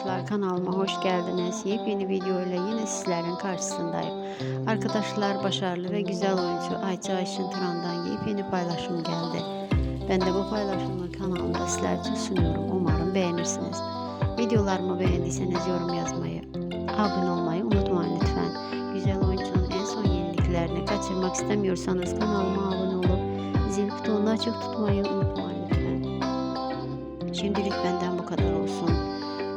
Arkadaşlar kanalıma hoş geldiniz. Yepyeni video ile yine sizlerin karşısındayım. Arkadaşlar başarılı ve güzel oyuncu Ayça Ayşin Turan'dan yepyeni paylaşım geldi. Ben de bu paylaşımı kanalımda sizler için sunuyorum. Umarım beğenirsiniz. Videolarımı beğendiyseniz yorum yazmayı, abone olmayı unutmayın lütfen. Güzel oyuncunun en son yeniliklerini kaçırmak istemiyorsanız kanalıma abone olup zil butonunu açık tutmayı unutmayın lütfen. Şimdilik benden bu kadar olsun.